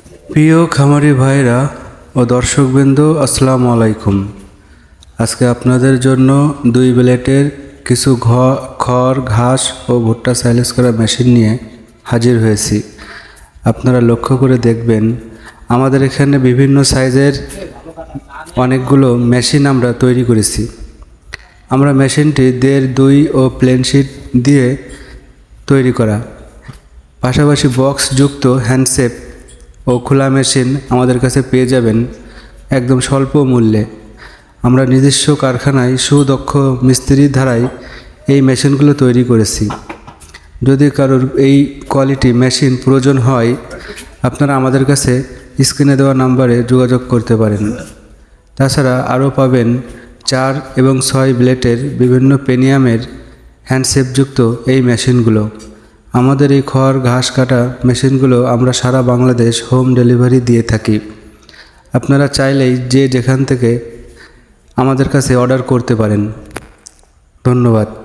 প্রিয় খামারি ভাইরা ও দর্শকবৃন্দ, আসসালামু আলাইকুম। আজকে আপনাদের জন্য দুই প্লেটের কিছু ঘ- খড়, ঘাস ও ভুট্টা সাইলেজ করা মেশিন নিয়ে হাজির হয়েছি। আপনারা লক্ষ্য করে দেখবেন, আমাদের এখানে বিভিন্ন সাইজের অনেকগুলো মেশিন আমরা তৈরি করেছি। আমরা মেশিনটি দেড়, দুই ও প্লেন শিট দিয়ে তৈরি করা। পাশাপাশি বক্স যুক্ত হ্যান্ডসেপ ও খোলা মেশিন আমাদের কাছে পেয়ে যাবেন একদম স্বল্প মূল্যে। আমরা নিজস্ব কারখানায় সুদক্ষ মিস্ত্রির ধারায় এই মেশিনগুলো তৈরি করেছি। যদি কারোর এই কোয়ালিটি মেশিন প্রয়োজন হয়, আপনারা আমাদের কাছে স্ক্রিনে দেওয়া নাম্বারে যোগাযোগ করতে পারেন। তাছাড়া আরও পাবেন চার এবং ছয় ব্লেটের বিভিন্ন পেনিয়ামের হ্যান্ডসেপযুক্ত এই মেশিনগুলো। আমাদের এই খড়, ঘাস কাটা মেশিনগুলো আমরা সারা বাংলাদেশ হোম ডেলিভারি দিয়ে থাকি। আপনারা চাইলেই যে যেখান থেকে আমাদের কাছে অর্ডার করতে পারেন। ধন্যবাদ।